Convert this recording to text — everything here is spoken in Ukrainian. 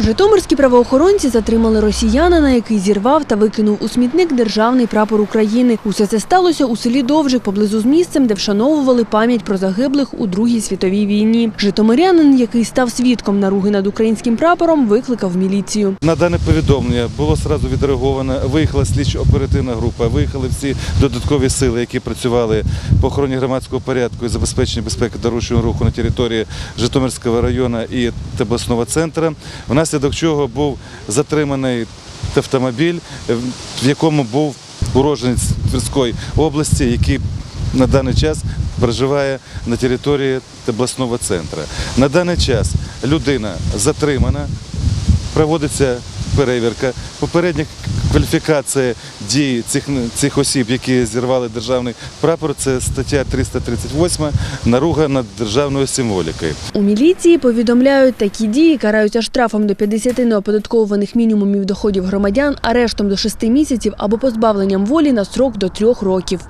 Житомирські правоохоронці затримали росіянина, який зірвав та викинув у смітник державний прапор України. Усе це сталося у селі Довжик, поблизу з місцем, де вшановували пам'ять про загиблих у Другій світовій війні. Житомирянин, який став свідком наруги над українським прапором, викликав міліцію. На дане повідомлення було сразу відреаговано. Виїхала слідчо-оперативна група, виїхали всі додаткові сили, які працювали по охороні громадського порядку і забезпеченню безпеки дорожнього руху на території Житомирського району і обласного центру. Внаслідок чого був затриманий автомобіль, в якому був уроженець Тверської області, який на даний час проживає на території обласного центру. На даний час людина затримана, проводиться перевірка. Попередня кваліфікація дій цих, цих осіб, які зірвали державний прапор, це стаття 338 наруга над державною символікою. У міліції повідомляють, такі дії караються штрафом до 50 неоподаткованих мінімумів доходів громадян, арештом до 6 місяців або позбавленням волі на строк до 3 років.